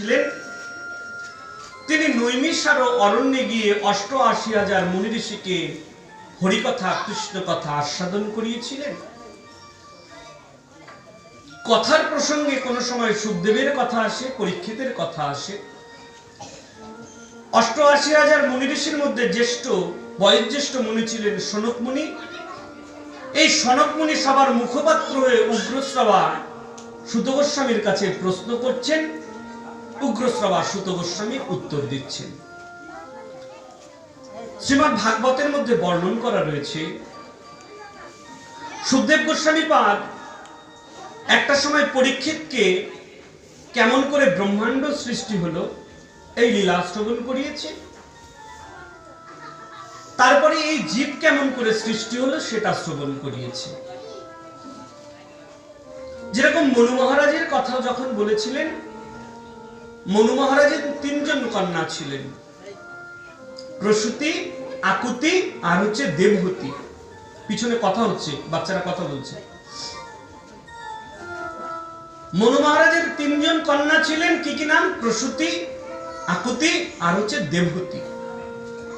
ছিলেন। তিনি নৈমিষার অরণ্যে গিয়ে অষ্টআশি হাজার মুনি ঋষিকে হরিকথা কৃষ্ণ কথা আস্বাদন করিয়েছিলেন। কথার প্রসঙ্গে কোনো সময় সুখদেবের কথা আসে, পরীক্ষিতের কথা আসে। অষ্টআশি হাজার মুনি ঋষির মধ্যে জ্যেষ্ঠ, বয়োজ্যেষ্ঠ মুনি ছিলেন সনক মুনি। এই সনক মুনি সবার মুখপাত্র হয়ে উগ্রশ্রবা সুত গোস্বামীর কাছে প্রশ্ন করছেন উগ্রশ্রবা সুত গোস্বামী উত্তর দিচ্ছেন। শ্রীমৎ ভাগবতের মধ্যে বর্ণন করা রয়েছে, সুখদেব গোস্বামী পাদ একটা সময় পরীক্ষিতকে কেমন করে ব্রহ্মাণ্ড সৃষ্টি হলো, এই লীলা শ্রবণ করিয়েছে। তারপরে এই জীব কেমন করে সৃষ্টি হলো, সেটা শ্রবণ করিয়েছে। যেরকম মনু মহারাজের কথা যখন বলেছিলেন মনু মহারাজের তিনজন কন্যা ছিলেন। প্রসূতি, আকুতি আর হচ্ছে দেবহূতি। পিছনে কথা হচ্ছে, বাচ্চারা কথা বলছে। মনু মহারাজের তিনজন কন্যা ছিলেন, কি কি নাম? প্রসূতি, আকুতি আর হচ্ছে দেবহূতি।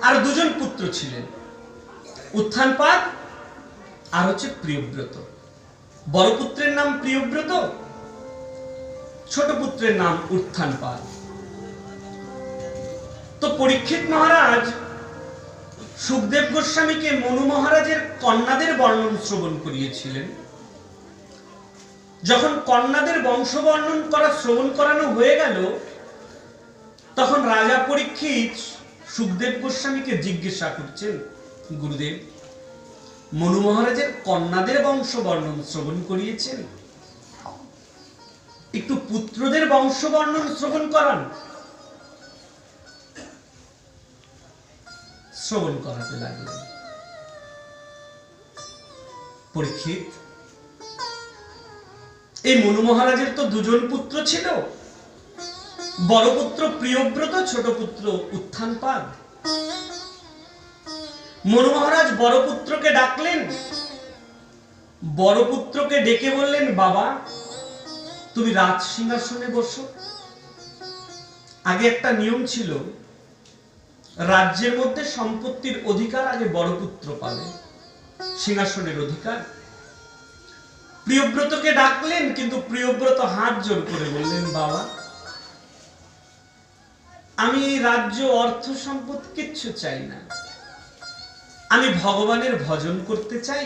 আর দুজন পুত্র ছিলেন। উত্থানপাদ আর হচ্ছে প্রিয়ব্রত। বড় পুত্রের নাম প্রিয়ব্রত ছোট পুত্রের নাম উত্থানপাদ তো পরীক্ষিত মহারাজ, সুখদেব গোস্বামীকে মনু মহারাজের কন্যাদের বর্ণন শ্রবণ করিয়েছিলেন। যখন কন্যাদের বংশ বর্ণন করা শ্রবণ করানো হয়ে গেল, তখন রাজা পরীক্ষিত সুখদেব গোস্বামীকে জিজ্ঞাসা করছেন, গুরুদেব, মনু মহারাজের কন্যাদের বংশ বর্ণন শ্রবণ করিয়েছেন? একটু পুত্রদের বংশ বর্ণন শ্রবণ করান। শ্রবণ করাতে লাগলেন। পরীক্ষিত, এই মনু মহারাজের তো দুজন পুত্র ছিল। বড় পুত্র প্রিয়ব্রত, ছোট পুত্র উত্থান উত্থানপাদ। মনু মহারাজ বড় পুত্রকে ডাকলেন। বড় পুত্রকে ডেকে বললেন, বাবা তুমি রাজ সিংহাসনে বসো। আগে একটা নিয়ম ছিল, রাজ্যের মধ্যে সম্পত্তির অধিকার আগে বড় পুত্র পাবে, সিংহাসনের অধিকার। প্রিয়ব্রতকে ডাকলেন, কিন্তু প্রিয়ব্রত হাত জোর করে বললেন, বাবা, আমি এই রাজ্য অর্থ সম্পদ কিচ্ছু চাই না। আমি ভগবানের ভজন করতে চাই।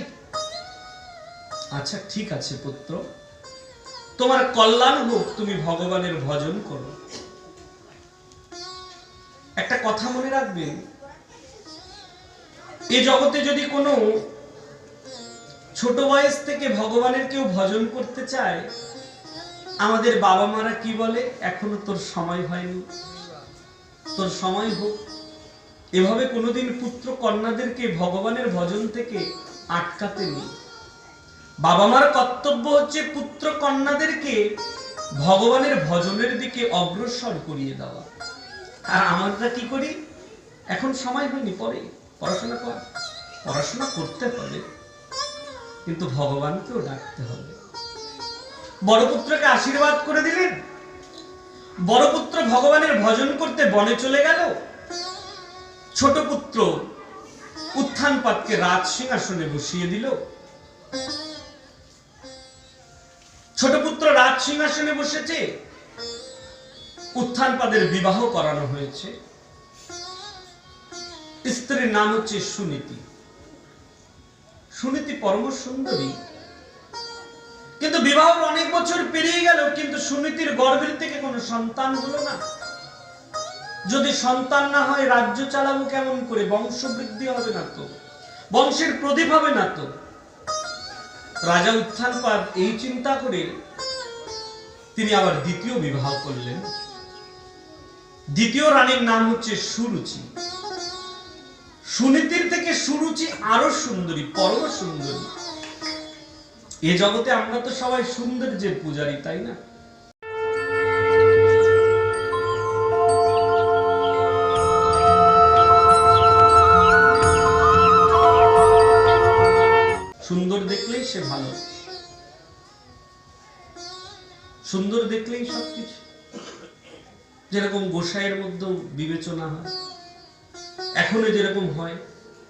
আচ্ছা ঠিক আছে পুত্র। তোমার কল্যাণ হোক তুমি ভগবানের ভজন করো। একটা কথা মনে রাখবেন এ জগতে যদি কোনো ছোট বয়স থেকে ভগবানের কেউ ভজন করতে চায়, আমাদের বাবা মারা কি বলে? এখনও তোর সময় হয়নি। তোর সময় হোক। এভাবে কোনোদিন পুত্র কন্যাদেরকে ভগবানের ভজন থেকে আটকাতে নেই। বাবা মার কর্তব্য হচ্ছে পুত্র কন্যাদেরকে ভগবানের ভজনের দিকে অগ্রসর করিয়ে দেওয়া। আর আমরা কি করি? এখন সময় হয়নি, পরে। পড়াশোনা কর। পড়াশোনা করতে হবে। কিন্তু ভগবানকেও ডাকতে হবে। বড় পুত্রকে আশীর্বাদ করে দিলেন। বড় পুত্র ভগবানের ভজন করতে বনে চলে গেল। ছোট পুত্র উত্থানপাতকে রাজ সিংহাসনে বসিয়ে দিল। ছোট পুত্র রাজ সিংহাসনে বসেছে। উত্থানপাদের বিবাহ করানো হয়েছে। স্ত্রীর নাম হচ্ছে সুনীতি। সুনীতি পরম সুন্দরী। কিন্তু বিবাহের অনেক বছর পেরিয়ে গেল, কিন্তু সুনীতির গর্ভের থেকে কোনো সন্তান হলো না। যদি সন্তান না হয়, রাজ্য চালাবো কেমন করে? বংশ বৃদ্ধি হবে না তো? বংশের প্রদীপ হবে না তো? রাজা উত্থানপাদ এই চিন্তা করে তিনি আবার দ্বিতীয় বিবাহ করলেন। দ্বিতীয় রানীর নাম হচ্ছে সুরুচি। সুনীতির থেকে সুরুচি আরও সুন্দরী, পরম সুন্দরী। এ জগতে আমরা তো সবাই সৌন্দর্যের পূজারী, তাই না? সুন্দর দেখলেই সবকিছু। যেরকম গোসাইয়ের মধ্যে বিবেচনা হয় এখনও যেরকম হয়,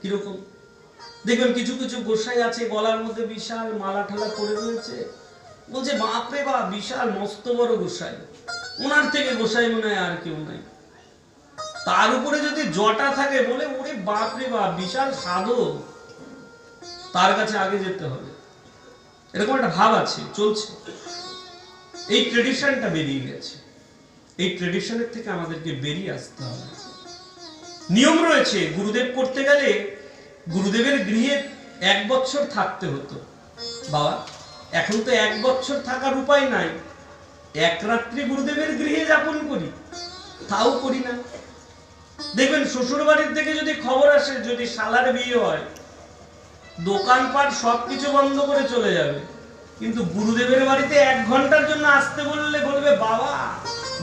কীরকম? দেখবেন কিছু কিছু গোসাই আছে, গলার মধ্যে বিশাল মালা ঠালা পড়ে রয়েছে। বলছে, বাপরে বা বিশাল মস্ত বড় গোসাই। ওনার থেকে গোসাই মনে হয় আর কেউ নাই। তার উপরে যদি জটা থাকে, বলে, ওরে বাপরে বাপ, বিশাল সাধক তার কাছে আগে যেতে হবে। এরকম একটা ভাব আছে, চলছে। এই ট্রেডিশনটা বেরিয়ে গেছে। এই ট্রেডিশনের থেকে আমাদেরকে বেরিয়ে আসতে হবে। নিয়ম রয়েছে, গুরুদেব করতে গেলে গুরুদেবের গৃহে এক বছর থাকতে হতো। বাবা, এখন তো এক বছর থাকার উপায় নাই। এক রাত্রি গুরুদেবের গৃহে যাপন করি, তাও করি না। দেখবেন শ্বশুর বাড়ির থেকে যদি খবর আসে, যদি শালার বিয়ে হয়, দোকানপাট সবকিছু বন্ধ করে চলে যাবে। কিন্তু গুরুদেবের বাড়িতে এক ঘণ্টার জন্য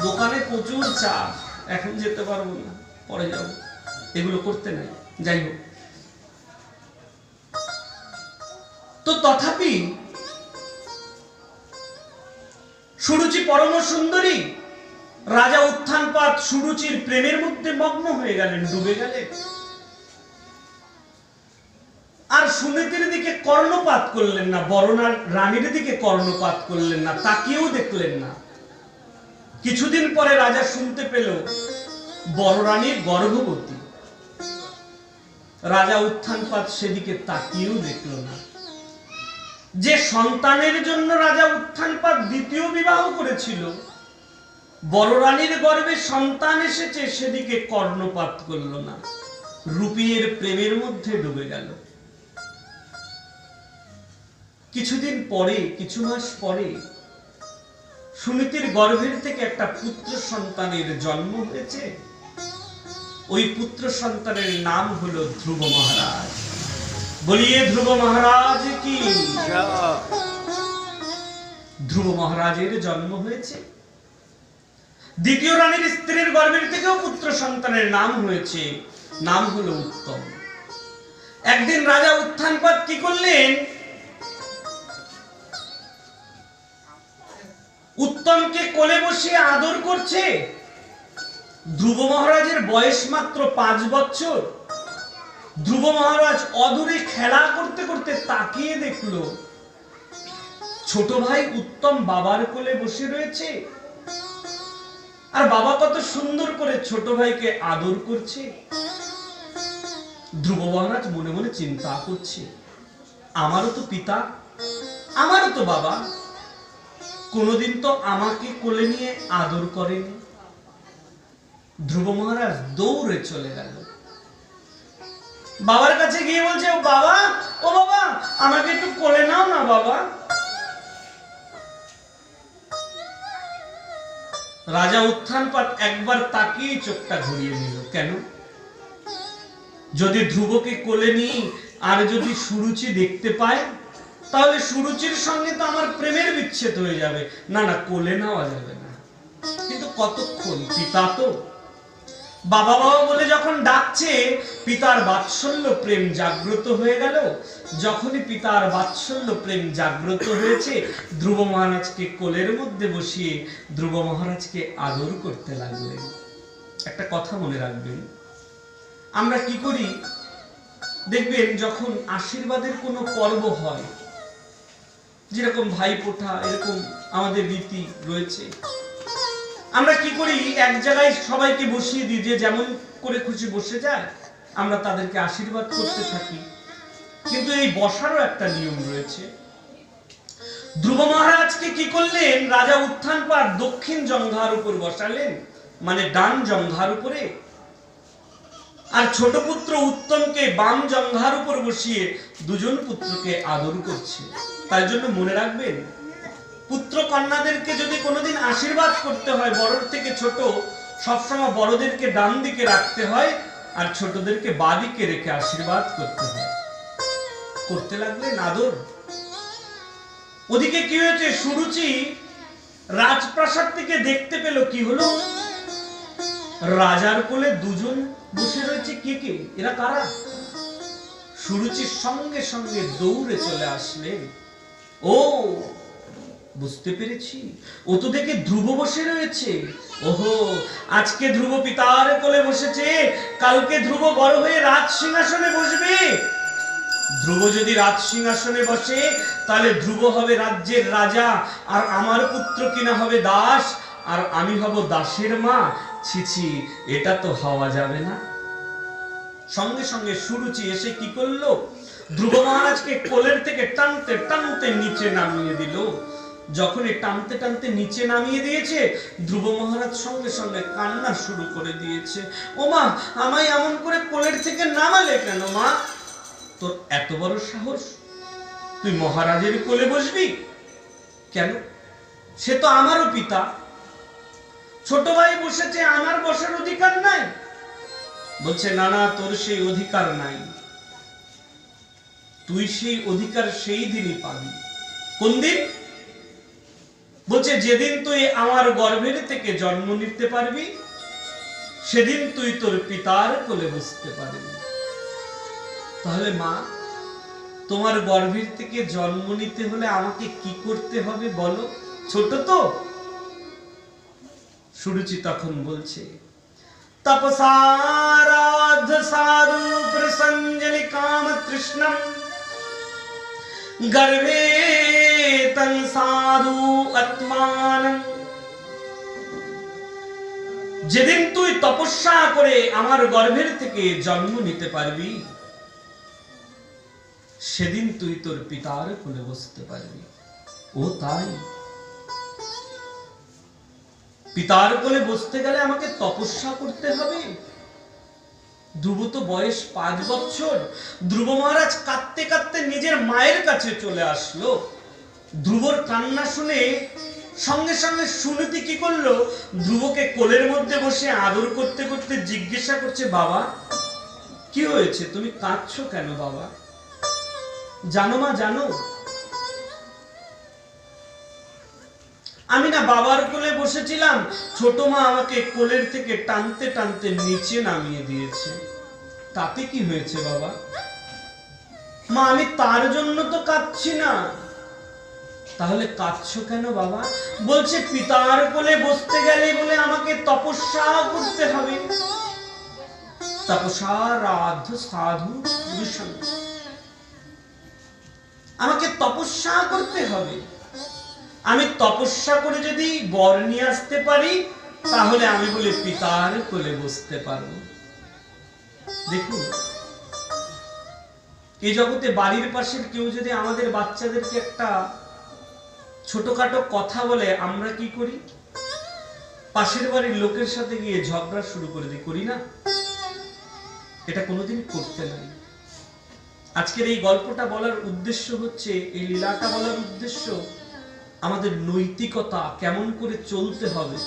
দোকানে প্রচুর চাপ এখন যেতে পারব না, পরে যাব। এগুলো করতে নাই, যাই হোক। তো তথাপি সুরুচি পরম সুন্দরী রাজা উত্থানপাত সুরুচির প্রেমের মধ্যে মগ্ন হয়ে গেলেন, ডুবে গেলেন। আর সুনীতির দিকে কর্ণপাত করলেন না, বরণার রানীর দিকে কর্ণপাত করলেন না তাকিয়েও দেখলেন না। কিছুদিন পরে রাজা শুনতে পেল বড় রানীর গর্ভবতী। রাজা উত্থানপাত সেদিকে তাকিয়েও দেখল না। যে সন্তানের জন্য রাজা উত্থানপাত দ্বিতীয় বিবাহ করেছিল বড় রানীর গর্ভে সন্তান এসেছে সেদিকে কর্ণপাত করল না। রূপিয়ের প্রেমের মধ্যে ডুবে গেল। কিছুদিন পরে, কিছু মাস পরে সুনীতির গর্ভের থেকে একটা পুত্র সন্তানের জন্ম হয়েছে। ওই পুত্র সন্তানের নাম হলো ধ্রুব মহারাজ। বলিয়ে ধ্রুব মহারাজ কি? ধ্রুব মহারাজের জন্ম হয়েছে। দ্বিতীয় রানীর স্ত্রীর গর্ভের থেকেও পুত্র সন্তানের নাম হয়েছে। নাম হলো উত্তম। একদিন রাজা উত্থানপাত কি করলেন? উত্তমকে কোলে বসিয়ে আদর করছে? ধ্রুব মহারাজের বয়স মাত্র পাঁচ বছর। ধ্রুব মহারাজ অদূরে খেলা করতে করতে তাকিয়ে দেখল, ছোট ভাই উত্তম বাবার কোলে বসে রয়েছে। আর বাবা কত সুন্দর করে ছোট ভাইকে আদর করছে। ধ্রুব মহারাজ মনে মনে চিন্তা করছে, আমারও তো পিতা, আমারও তো বাবা। কোনোদিন তো আমাকে কোলে নিয়ে আদর করেনি। ধ্রুব মহারাজ দৌড়ে চলে গেল। বাবার কাছে গিয়ে বলছে, ও বাবা ও বাবা, আমাকে একটু কোলে নাও না বাবা। রাজা উত্থানপাত একবার তাকিয়ে চোখটা ঘুরিয়ে নিল। কেন? যদি ধ্রুবকে কোলে নিই, আর যদি সুরুচি দেখতে পায় তাহলে সুরুচির সঙ্গে তো আমার প্রেমের বিচ্ছেদ হয়ে যাবে। না না, কোলে নেওয়া যাবে না। কিন্তু কতক্ষণ? পিতা তো। বাবা বাবা বলে যখন ডাকছে, পিতার বাৎসল্য প্রেম জাগ্রত হয়ে গেল। যখনই পিতার বাৎসল্য প্রেম জাগ্রত হয়েছে, ধ্রুব মহারাজকে কোলের মধ্যে বসিয়ে ধ্রুব মহারাজকে আদর করতে লাগলেন। একটা কথা মনে রাখবেন। আমরা কি করি? দেখবেন যখন আশীর্বাদের কোনো পর্ব হয় যেরকম ভাইফোঁটা এরকম আমাদের রীতি রয়েছে। আমরা কি করি? এক জায়গায় সবাইকে বসিয়ে দিই, যে যেমন করে খুশি বসে যায়, আমরা তাদেরকে আশীর্বাদ করতে থাকি। কিন্তু এই বসারও একটা নিয়ম রয়েছে। ধ্রুব মহারাজকে কি করলেন? রাজা উত্থান উত্থানপাত দক্ষিণ জঙ্ঘার উপর বসালেন মানে ডান জঙ্ঘার উপরে। আর ছোট পুত্র উত্তমকে বাম জঙ্ঘার উপর বসিয়ে দুজন পুত্রকে আদর করছে। তাই জন্য মনে রাখবেন, পুত্র কন্যাদেরকে যদি কোনোদিন আশীর্বাদ করতে হয়, বড়র থেকে ছোট, সবসময় বড়দেরকে ডান দিকে রাখতে হয় আর ছোটদেরকে বাদিকে রেখে আশীর্বাদ করতে হয়। করতে লাগলেন আদর। ওদিকে কি হয়েছে? সুরুচি রাজপ্রাসাদ থেকে দেখতে পেল, কি হলো? রাজার কোলে দুজন বসে রয়েছে কে কে? এরা কারা? সুরুচির সঙ্গে সঙ্গে দৌড়ে চলে আসলেন ও, বুঝতে পেরেছি। ও তো দেখে ধ্রুব বসে রয়েছে। ওহো, আজকে ধ্রুব পিতার কোলে বসেছে। কালকে ধ্রুব বড় হয়ে রাজ সিংহাসনে বসবে। ধ্রুব যদি রাজ সিংহাসনে বসে, তাহলে ধ্রুব হবে রাজ্যের রাজা, আর আমার পুত্র কিনা হবে দাস, আর আমি হব দাসের মা। ছি ছি, এটা তো হওয়া যাবে না। সঙ্গে সঙ্গে সুরুচি এসে কি করল? ধ্রুব মহারাজকে কোলের থেকে টানতে টানতে নিচে নামিয়ে দিল। যখনই টানতে টানতে নিচে নামিয়ে দিয়েছে, ধ্রুব মহারাজ সঙ্গে সঙ্গে কান্না শুরু করে দিয়েছে। ও মা আমায় এমন করে কোলের থেকে নামালে কেন, মা? তোর এত বড় সাহস? তুই মহারাজের কোলে বসবি? কেন? সে তো আমারও পিতা। ছোট ভাই বসেছে, আমার বসার অধিকার নাই। বলছে, না না, তোর সেই অধিকার নাই। তুই সেই অধিকার সেই দিনই পাবি। কোন দিন? বলছে, যেদিন তুই আমার গর্ভের থেকে জন্ম নিতে পারবি, সেদিন তুই তোর পিতার কোলে বসতে পারবি। তাহলে, মা, তোমার গর্ভের থেকে জন্ম নিতে হলে আমাকে কি করতে হবে বলো? ছোট তো। সুরুচি তখন বলছে তপসারাধ সাধু প্রসঞ্জলি কাম তৃষ্ণম গর্ভে তন সাধু আত্মান যেদিন তুই তপস্যা করে আমার গর্ভের থেকে জন্ম নিতে পারবি, সেদিন তুই তোর পিতার কোলে বসতে পারবি। ও তাই পিতার কোলে বসতে গেলে আমাকে তপস্যা করতে হবে। ধ্রুব তো বয়স পাঁচ বছর। ধ্রুব মহারাজ কাঁদতে কাঁদতে নিজের মায়ের কাছে চলে আসলো। ধ্রুবর কান্না শুনে সঙ্গে সঙ্গে সুনীতি কি করল? ধ্রুবকে কোলের মধ্যে বসে আদর করতে করতে জিজ্ঞাসা করছে, বাবা, কি হয়েছে? তুমি কাঁদছো কেন বাবা? জানো মা, জানো। আমি না বাবার কোলে বসেছিলাম। ছোট মা আমাকে কোলের থেকে টানতে টানতে নিচে নামিয়ে দিয়েছে। তাতে কি হয়েছে বাবা? মা, আমি তার জন্য তো কাঁদছি না। তাহলে কাঁদছো কেন বাবা? বলছে, পিতার কোলে বসতে গেলে বলে আমাকে তপস্যা করতে হবে। তপস্যা, রাধ, সাধু আমাকে তপস্যা করতে হবে। আমি তপস্যা করে যদি বর নিয়ে আসতে পারি, তাহলে আমি বলে পিতার কোলে বসতে পারব দেখুন, এই জগতে বাড়ির পাশের কেউ যদি আমাদের বাচ্চাদেরকে একটা ছোটখাটো কথা বলে, আমরা কি করি? পাশের বাড়ির লোকের সাথে গিয়ে ঝগড়া শুরু করে দিই, করি না? এটা কোনোদিন করতে নাই। আজকের এই গল্পটা বলার উদ্দেশ্য হচ্ছে, এই লীলাটা বলার উদ্দেশ্য আমাদের নৈতিকতা কেমন করে চলতে হবে?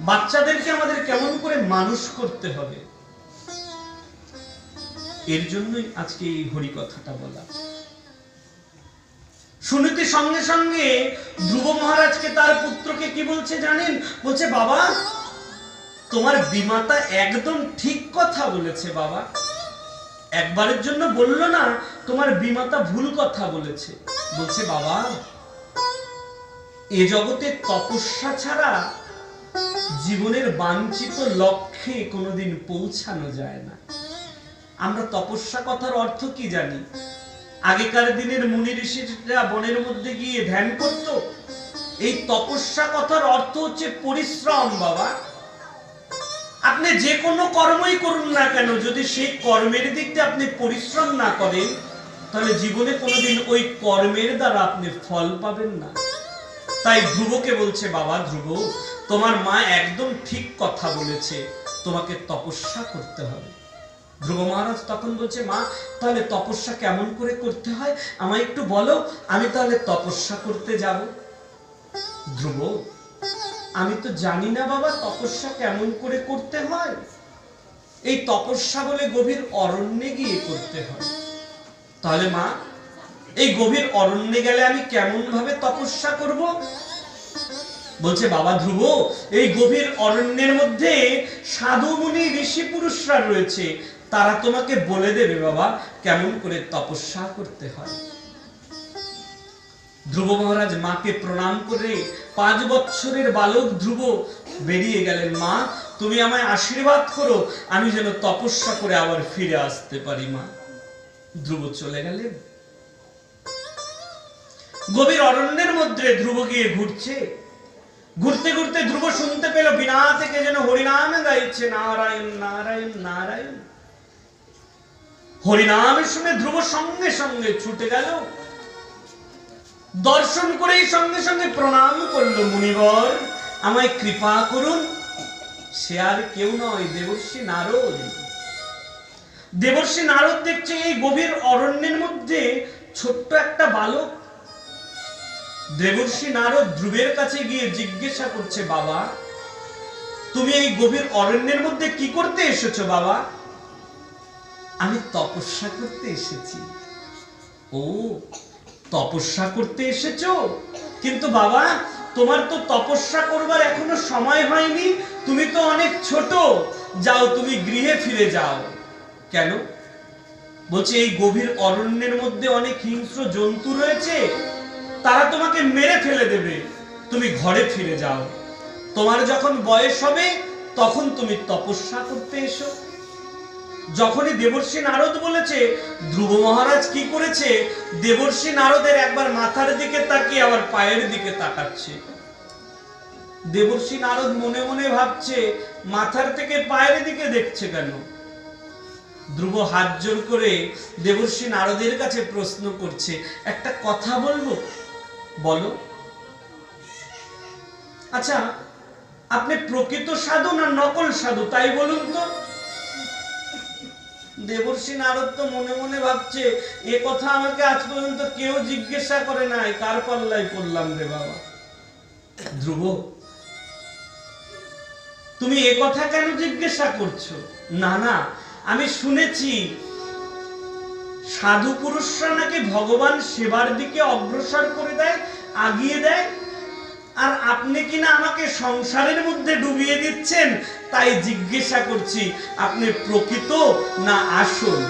বাচ্চাদেরকে আমাদের কেমন করে মানুষ করতে হবে? এর জন্যই আজকে এই হরি কথাটা বলা। শুনিতে সঙ্গে সঙ্গে ধ্রুব মহারাজকে তার পুত্রকে কি বলছে জানেন? বলছে, বাবা, তোমার বিমাতা একদম ঠিক কথা বলেছে, বাবা। একবারের জন্য বলল না, তোমার বিমাতা ভুল কথা বলেছে। বলছে, বাবা এ জগতে তপস্যা ছাড়া জীবনের বাঞ্ছিত লক্ষ্যে কোনোদিন পৌঁছানো যায় না। আমরা তপস্যা কথার অর্থ কি জানি? আগেকার দিনের মুনি ঋষিরা বনের মধ্যে গিয়ে ধ্যান করত, এই তপস্যা কথার অর্থ হচ্ছে পরিশ্রম, বাবা। আপনি যে কোনো কর্মই করুন না কেন, যদি সেই কর্মের দিক দিয়ে আপনি পরিশ্রম না করেন, তাহলে জীবনে কোনোদিন ওই কর্মের দ্বারা আপনি ফল পাবেন না। তাই ধ্রুবকে বলছে, বাবা ধ্রুব, তোমার মা একদম ঠিক কথা বলেছে, তোমাকে তপস্যা করতে হবে। ধ্রুব মহারাজ তখন বলছে, মা, তাহলে তপস্যা কেমন করে করতে হয়? আমায় একটু বলো, আমি তাহলে তপস্যা করতে যাব। ধ্রুব, আমি তো জানি না বাবা তপস্যা কেমন করে করতে হয়। এই তপস্যা বলে গভীর অরণ্যে গিয়ে করতে হয়। তাহলে মা এই গভীর অরণ্যে গেলে আমি কেমন ভাবে তপস্যা করব? বলছে, বাবা ধ্রুব, এই গভীর অরণ্যের মধ্যে সাধু মুনি ঋষি পুরুষরা রয়েছে। তারা তোমাকে বলে দেবে, বাবা, কেমন করে তপস্যা করতে হয়। ধ্রুব মহারাজ মাকে প্রণাম করে পাঁচ বৎসরের বালক ধ্রুব বেরিয়ে গেলেন। মা, তুমি আমায় আশীর্বাদ করো, আমি যেন তপস্যা করে আবার ফিরে আসতে পারি, মা। ধ্রুব চলে গেলেন। গভীর অরণ্যের মধ্যে ধ্রুব গিয়ে ঘুরছে। ঘুরতে ঘুরতে ধ্রুব শুনতে পেল বিনা থেকে যেন হরিনাম গাইছে, নারায়ণ নারায়ণ নারায়ণ। হরিনাম শুনে ধ্রুব সঙ্গে সঙ্গে ছুটে গেল। দর্শন করেই সঙ্গে সঙ্গে প্রণাম করল মুনিবর, আমায় কৃপা করুন, সে আর কেউ নয়, দেবর্ষী নারদ। দেবর্ষী নারদ দেখছে এই গভীর অরণ্যের মধ্যে ছোট্ট একটা বালক দেবর্ষী নারদ ধ্রুবের কাছে গিয়ে জিজ্ঞাসা করছে, বাবা, তুমি এই গভীর অরণ্যের মধ্যে কি করতে এসেছ, বাবা? আমি তপস্যা করতে এসেছি। ও, তপস্যা করতে এসেছ? কিন্তু বাবা, তোমার তো তপস্যা করবার এখনও সময় হয়নি। তুমি তো অনেক ছোট। যাও, তুমি গৃহে ফিরে যাও। কেন? বলছে, এই গভীর অরণ্যের মধ্যে অনেক হিংস্র জন্তু রয়েছে। তারা তোমাকে মেরে ফেলে দেবে। তুমি ঘরে ফিরে যাও। তোমার যখন বয়স হবে, তখন তুমি তপস্যা করতে এসো। যখনই দেবর্ষী নারদ বলেছে, ধ্রুব মহারাজ কি করেছে? দেবর্ষী নারদের একবার মাথার দিকে তাকিয়ে আবার পায়ের দিকে তাকাচ্ছে। দেবর্ষী নারদ মনে মনে ভাবছে, মাথার থেকে পায়ের দিকে দেখছে কেন? ধ্রুব হাত জোর করে দেবর্ষী নারদের কাছে প্রশ্ন করছে, একটা কথা বলব? বলো। আচ্ছা আপনি প্রকৃত সাধু না নকল সাধু? তাই বলুন তো। দেবর্ষী নারদ তো মনে মনে ভাবছে, এ কথা আমাকে আজ পর্যন্ত কেউ জিজ্ঞাসা করে নাই, কার পাল্লায় পড়লাম রে বাবা? ধ্রুব, তুমি এ কথা কেন জিজ্ঞাসা করছ? না না, আমি শুনেছি সাধু পুরুষরা নাকি ভগবান সেবার দিকে অগ্রসর করে দেয়, আগিয়ে দেয়। আর আপনি কিনা আমাকে সংসারের মধ্যে ডুবিয়ে দিচ্ছেন, তাই জিজ্ঞাসা করছি, আপনি প্রকৃত না আসল?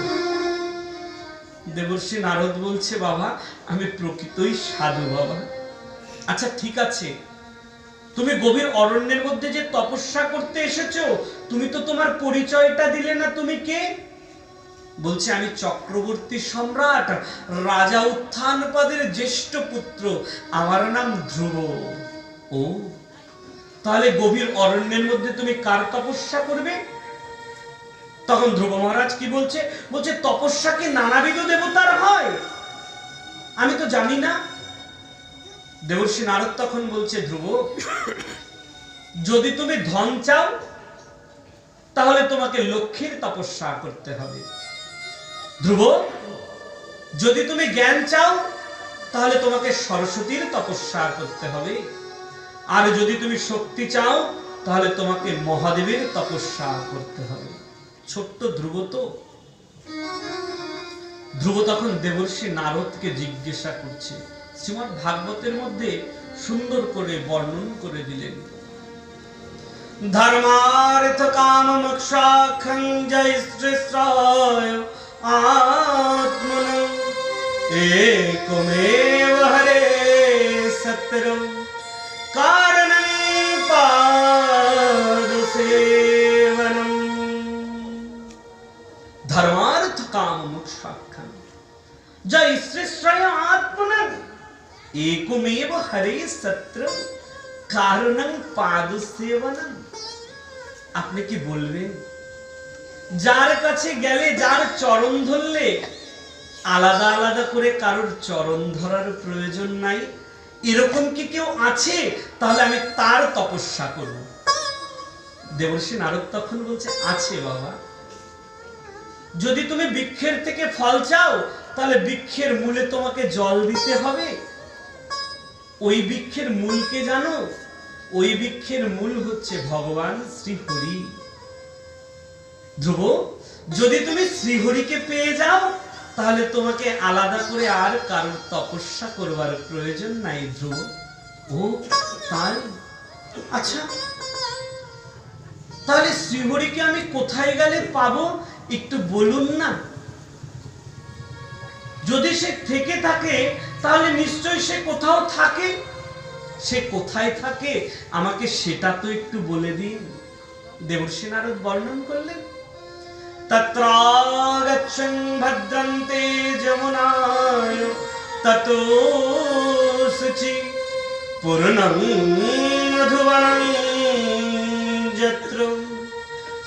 দেবর্ষী নারদ বলছে, বাবা, আমি প্রকৃতই সাধু, বাবা। আচ্ছা ঠিক আছে। তুমি গভীর অরণ্যের মধ্যে যে তপস্যা করতে এসেছ, তুমি তো তোমার পরিচয়টা দিলে না তুমি কে? বলছে, আমি চক্রবর্তী সম্রাট, রাজা উত্থানপাদের জ্যেষ্ঠ পুত্র, আমার নাম ধ্রুব। ও, তাহলে গভীর অরণ্যের মধ্যে তুমি কার তপস্যা করবে? তখন ধ্রুব মহারাজ কি বলছে? বলছে, তপস্যা কি নানাবিধ দেবতার হয়? আমি তো জানি না। দেবর্ষী নারদ তখন বলছে, ধ্রুব, যদি তুমি ধন চাও, তাহলে তোমাকে লক্ষ্মীর তপস্যা করতে হবে। ধ্রুব, যদি তুমি জ্ঞান চাও, তাহলে তোমাকে সরস্বতীর তপস্যা করতে হবে। আর যদি তুমি শক্তি চাও, তাহলে তোমাকে মহাদেবের তপস্যা করতে হবে। ছোট্ট ধ্রুব তো। ধ্রুব তখন দেবর্ষী নারদকে জিজ্ঞাসা করছে। শ্রীমৎ ভাগবতের মধ্যে সুন্দর করে বর্ণন করে দিলেন। ধর্মার্থ কাম মোক্ষাখং জয় শ্রেষ্ঠায় আত্মন একমেব হরে সত্যরম কারণং পাদ সেবনম ধর্মার্থ কাম মোক্ষাখং জয় শ্রেষ্ঠায় আত্মন একমেব হরে সত্যরম কারণং পাদ সেবনম আপনি কি বলবেন যার কাছে গেলে যার চরণ ধরলে, আলাদা আলাদা করে কারোর চরণ ধরার প্রয়োজন নাই। এরকম কি কেউ আছে? তাহলে আমি তার তপস্যা করব। দেবর্ষী নারদ তখন বলছে, আছে বাবা। যদি তুমি বৃক্ষের থেকে ফল চাও, তাহলে বৃক্ষের মূলে তোমাকে জল দিতে হবে। ওই বৃক্ষের মূলকে জানো? ওই বৃক্ষের মূল হচ্ছে ভগবান শ্রীহরি ধ্রুব, যদি তুমি শ্রীহরিকে পেয়ে যাও, তাহলে তোমাকে আলাদা করে আর কারোর তপস্যা করবার প্রয়োজন নাই, ধ্রুব। ও, তাই? আচ্ছা। তাহলে শ্রীহরিকে আমি কোথায় গেলে পাবো? একটু বলুন না। যদি সে থেকে থাকে, তাহলে নিশ্চয়ই সে কোথাও থাকে। সে কোথায় থাকে, আমাকে সেটা তো একটু বলে দিন। দেবর্ষী নারদ বর্ণন করলেন। तत्रागच्छन् भद्रन्ते जमुनाय ततो शुचि पूर्णं मधुवनं जत्र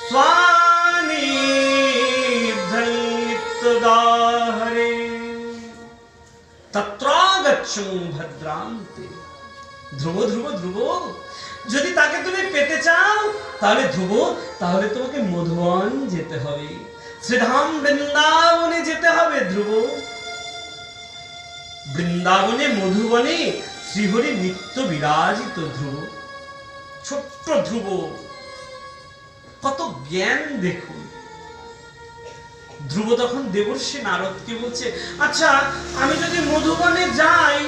स्वानिधनित्तदाहरे तत्रागच्छन् भद्रान्ते। ধ্রুব ধ্রুব ধ্রুব, যদি তাকে তুমি পেতে চাও, তাহলে ধ্রুব, তাহলে তোমাকে মধুবন যেতে হবে। শ্রীধাম বৃন্দাবনে যেতে হবে, ধ্রুব। বৃন্দাবনে মধুবনে শ্রীহরি নিত্য বিরাজিত ধ্রুব। ছোট্ট ধ্রুব, কত জ্ঞান দেখুন। ধ্রুব তখন দেবর্ষী নারদকে বলছে আচ্ছা আমি যদি মধুবনে যাই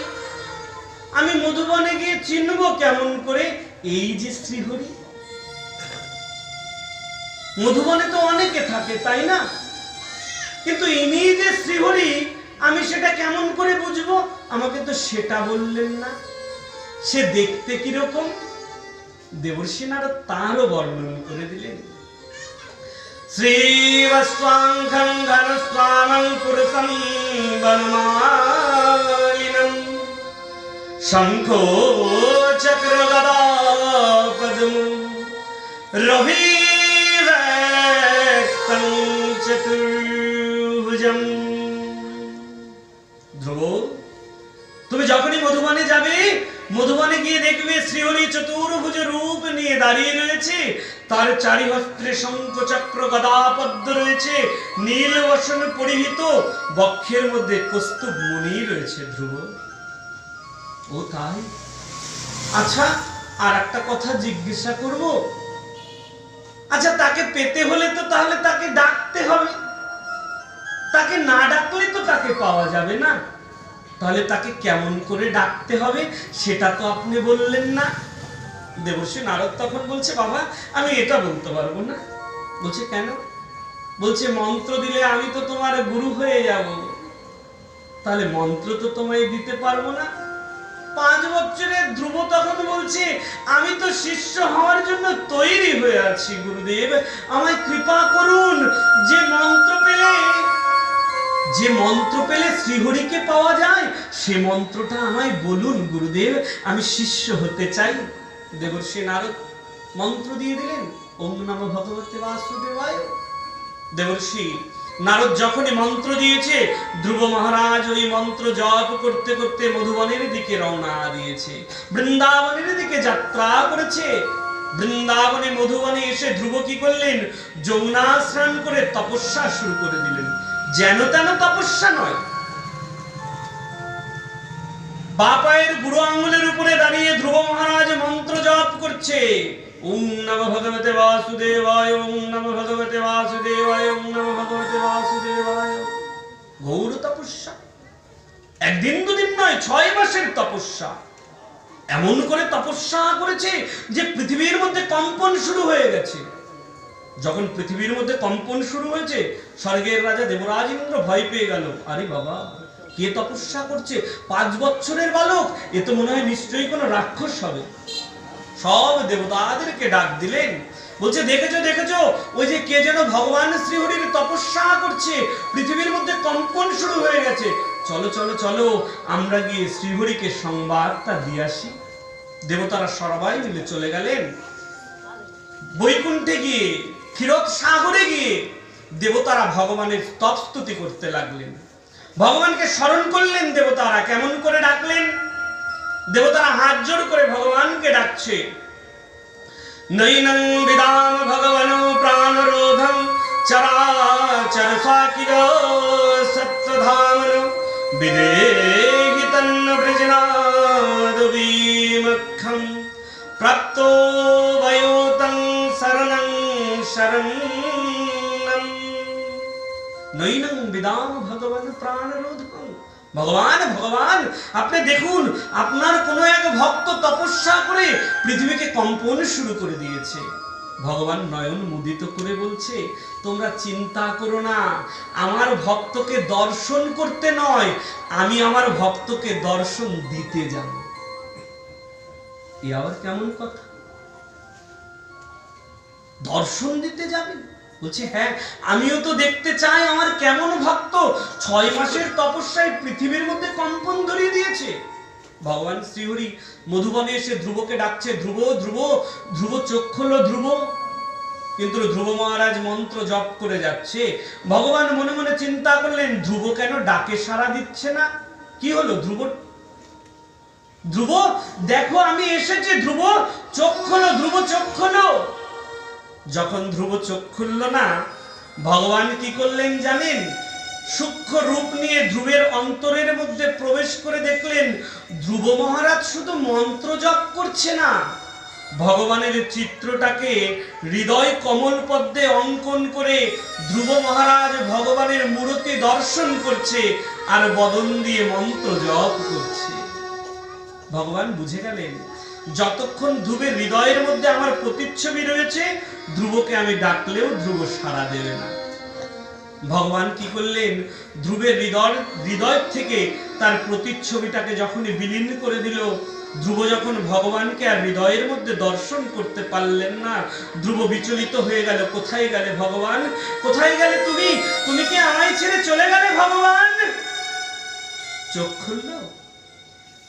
আমি মধুবনে গিয়ে চিনব কেমন করে? এই যে শ্রীহরি। মধুবনে তো অনেকে থাকে, তাই না? কিন্তু ইনি যে শ্রীহরি, আমি সেটা কেমন করে বুঝব? আমাকে তো সেটা বললেন না। সে দেখতে কীরকম? দেবর্ষী নারদ তারও বর্ণন করে দিলেন। শ্রীবস্বাঙ্খং ঘনস্বামং পুরুষং বনমালিনম শঙ্খো চক্র গদা পদ্ম। রবি চতুর্ভুজম। ধ্রুব, তুমি যখনই মধুবনে যাবে, মধুবনে গিয়ে দেখবে শ্রীহরি চতুর্ভুজ রূপ নিয়ে দাঁড়িয়ে রয়েছে। তার চারিহস্ত্রে শঙ্খ চক্র গদা পদ্ম রয়েছে। নীল বসন পরিহিত, বক্ষের মধ্যে কস্তুভ মণি রয়েছে ধ্রুব। ও তাই আচ্ছা আর একটা কথা জিজ্ঞাসা করব। আচ্ছা তাকে পেতে হলে তো তাহলে তাকে ডাকতে হবে। তাকে না ডাকলে তো তাকে পাওয়া যাবে না। তাহলে তাকে কেমন করে ডাকতে হবে সেটা তো আপনি বললেন না। দেবর্ষী নারদ তখন বলছে, বাবা, আমি এটা বলতে পারব না। বলছে, কেন? বলছে, মন্ত্র দিলে আমি তো তোমার গুরু হয়ে যাব। তাহলে মন্ত্র তো তোমায় দিতে পারব না। পাঁচ বছরের ধ্রুব তখন বলছে, আমি তো শিষ্য হওয়ার জন্য তৈরি হয়ে আছি, গুরুদেব। আমায় কৃপা করুন, যে মন্ত্র পেলে, যে মন্ত্র পেলে শ্রীহরিকে পাওয়া যায়, সে মন্ত্রটা আমায় বলুন, গুরুদেব। আমি শিষ্য হতে চাই। দেবর্ষী নারদ মন্ত্র দিয়ে দিলেন। ওম নম ভগবতে বাসুদেবায়। দেবর্ষী নারদ যখনই মন্ত্র দিয়েছে, ধ্রুব মহারাজ ওই মন্ত্র জপ করতে করতে মধুবনের দিকে রওনা দিয়েছে। বৃন্দাবনের দিকে যাত্রা করেছে। বৃন্দাবনে মধুবনে এসে ধ্রুব কি করলেন? যমুনা স্নান করে তপস্যা শুরু করে দিলেন। যেন তেন তপস্যা নয়। বাপায়ের বুড়ো আঙ্গুলের উপরে দাঁড়িয়ে ধ্রুব মহারাজ মন্ত্র জপ করছে। ওম নম ভগবতে বাসুদেবায়, ওম নম ভগবতে বাসুদেবায়, ওম নম ভগবতে বাসুদেবায়। গৌর তপস্যা। একদিন দুদিন নয়, ছয় মাসের তপস্যা। এমন করে তপস্যা করেছে যে পৃথিবীর মধ্যে কম্পন শুরু হয়ে গেছে। যখন পৃথিবীর মধ্যে কম্পন শুরু হয়েছে, স্বর্গের রাজা দেবরাজ ইন্দ্র ভয় পেয়ে গেল। আরে বাবা, কে তপস্যা করছে? পাঁচ বছরের বালক? এ তো মনে হয় নিশ্চয়ই কোনো রাক্ষস হবে। সব দেবতাদেরকে ডাক দিলেন। বলছে, দেখেছ দেখেছ, ওই যে কে যেন ভগবান শ্রীহরির তপস্যা করছে, পৃথিবীর মধ্যে কম্পন শুরু হয়ে গেছে। চলো চলো চলো, আমরা গিয়ে শ্রীহরিকে সংবাদটা দিয়ে আসি। দেবতারা সবাই মিলে চলে গেলেন। বৈকুণ্ঠে গিয়ে ক্ষীরত সাগরে গিয়ে দেবতারা ভগবানের স্তবস্তুতি করতে লাগলেন। ভগবানকে স্মরণ করলেন দেবতারা, কেমন করে ডাকলেন? দেবতারা হাত জোর করে ভগবানকে ডাকছে। নৈনং বিদাম ভগবান প্রাণরোধম চরাচর সাকির সত্যধামন বিদেহি তন্ন ব্রজনাদ বিমক্ষম প্রাপ্তো বয়োতং শরণং শরণম নৈনং বিদাম ভগবান প্রাণরোধম। ভগবান ভগবান, আপনি দেখুন, আপনার কোনো এক ভক্ত তপস্যা করে পৃথিবীকে কম্পন শুরু করে দিয়েছে। ভগবান নয়ন মুদিত করে বলছে, তোমরা চিন্তা করো না, আমার ভক্তকে দর্শন করতে নয়, আমি আমার ভক্তকে দর্শন দিতে যাব। এ আবার কেমন কথা? দর্শন দিতে যাবেন? বলছে হ্যাঁ আমিও তো দেখতে চাই আমার কেমন ভক্ত। ছয় মাসের তপস্যায় পৃথিবীর মধ্যে কম্পন ধরিয়ে দিয়েছে। ভগবান শ্রীহরি মধুবনে এসে ধ্রুবকে ডাকছে, ধ্রুব ধ্রুব ধ্রুব চোখ খোলো, ধ্রুব। কিন্তু ধ্রুব মহারাজ মন্ত্র জপ করে যাচ্ছে। ভগবান মনে মনে চিন্তা করলেন, ধ্রুব কেন ডাকে সাড়া দিচ্ছে না? কি হলো ধ্রুব? ধ্রুব, দেখো আমি এসেছি, ধ্রুব, চোখ খোলো, ধ্রুব, চোখ খোলো। যখন ধ্রুব চোখ খুলল না, ভগবান কি করলেন জানেন? সূক্ষ্ম রূপ নিয়ে ধ্রুবের অন্তরের মধ্যে প্রবেশ করে দেখলেন, ধ্রুব মহারাজ শুধু মন্ত্র জপ করছে না। ভগবানের চিত্রটাকে হৃদয় কমল পদ্মে অঙ্কন করে ধ্রুব মহারাজ ভগবানের মূর্তি দর্শন করছে আর বদন দিয়ে মন্ত্র জপ করছে। ভগবান বুঝে গেলেন যতক্ষণ ধ্রুবের হৃদয়ের মধ্যে আমার প্রতিচ্ছবি রয়েছে, ধ্রুবকে আমি ডাকলেও ধ্রুব সাড়া দেবে না। ভগবান কি করলেন? ধ্রুবের হৃদয় হৃদয় থেকে তার প্রতিচ্ছবিটাকে যখনই বিলীন করে দিল, ধ্রুব যখন ভগবানকে আর হৃদয়ের মধ্যে দর্শন করতে পারলেন না, ধ্রুব বিচলিত হয়ে গেল, কোথায় গেলে ভগবান? কোথায় গেলে তুমি? তুমি কি আমায় ছেড়ে চলে গেলে ভগবান? চোখ খুললো।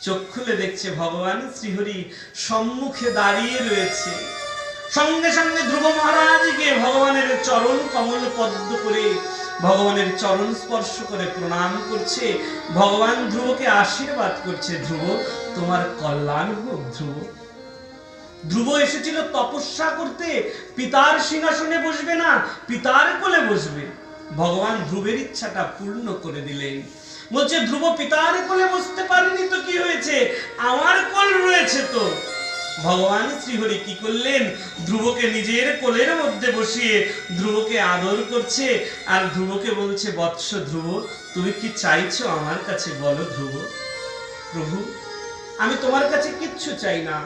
চোখ খুলে দেখছে ভগবান, শ্রীহরি সম্মুখে দাঁড়িয়ে রয়েছে। সঙ্গে সঙ্গে ধ্রুব মহারাজ গিয়ে ভগবানের চরণ, কমল পদ্ম করে ভগবানের চরণ স্পর্শ করে প্রণাম করছে। ভগবান ধ্রুবকে আশীর্বাদ করছে, ধ্রুব, তোমার কল্যাণ হোক, ধ্রুব। ধ্রুব এসেছিল তপস্যা করতে। পিতার সিংহাসনে বসবে না, পিতার কোলে বসবে। ভগবান ধ্রুবের ইচ্ছাটা পূর্ণ করে দিলেন। বলছে, ধ্রুব পিতার কোলে বসতে পারেনি তো কি হয়েছে? আমার কোল রয়েছে তো। ভগবান শ্রীহরি কি করলেন? ধ্রুবকে নিজের কোলের মধ্যে বসিয়ে ধ্রুবকে আদর করছে আর ধ্রুবকে বলছে, বৎস ধ্রুব, তুমি কি চাইছো আমার কাছে বলো ধ্রুব? প্রভু, আমি তোমার কাছে কিচ্ছু চাই না।